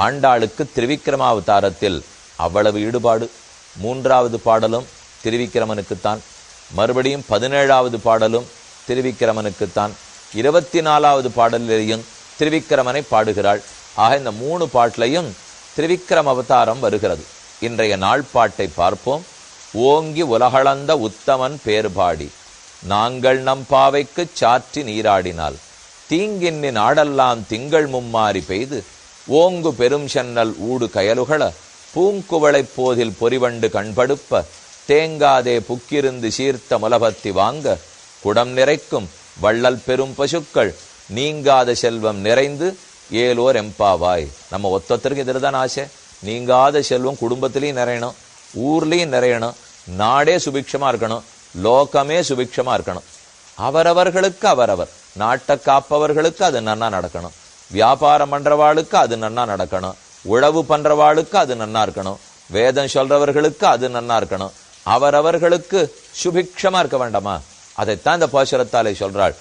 ஆண்டாளுக்கு திருவிக்கிரமாவதாரத்தில் அவ்வளவு ஈடுபாடு. மூன்றாவது பாடலும் திருவிக்கிரமனுக்குத்தான். மறுபடியும் பதினேழாவது பாடலும் திருவிக்கிரமனுக்குத்தான். இருபத்தி நாலாவது பாடலிலேயும் திருவிக்கிரமனை பாடுகிறாள். ஆக இந்த மூணு பாட்டிலையும் திருவிக்கிரம அவதாரம் வருகிறது. இன்றைய நாள் பாட்டை பார்ப்போம். ஓங்கி உலகளந்த உத்தமன் பேர்பாடி. நாங்கள் நம் பாவைக்குச் சாற்றி நீராடினால். தீங்கின்னின் ஆடெல்லாம் திங்கள் மும்மாறி பெய்து ஓங்கு பெரும் சென்னல் ஊடு கயலுகள பூங்குவளைப் போதில் பொறிவண்டு கண்படுப்ப தேங்காதே புக்கிருந்து சீர்த்த முலபத்தி வாங்க குடம் நிறைக்கும் வள்ளல் பெரும் பசுக்கள் நீங்காத செல்வம் நிறைந்து ஏலோர் எம்பாவாய். நம்ம ஒத்தொத்தருக்கு தான் ஆசை. நீங்காத செல்வம் குடும்பத்திலையும் நிறையணும் ஊர்லேயும் நிறையணும் நாடே சுபிக்ஷமாக இருக்கணும் லோகமே சுபிக்ஷமாக இருக்கணும். அவரவர்களுக்கு அவரவர் நாட்டை காப்பவர்களுக்கு அது நன்னா நடக்கணும். வியாபாரம் பண்றவாளுக்கு அது நன்னா நடக்கணும். உழவு பண்றவாளுக்கு அது நன்னா இருக்கணும். வேதம் சொல்றவர்களுக்கு அது நன்னா இருக்கணும். அவரவர்களுக்கு சுபிக்ஷமா இருக்க வேண்டாமா? அதைத்தான் இந்த பாசுரத்தாலே சொல்றாள்.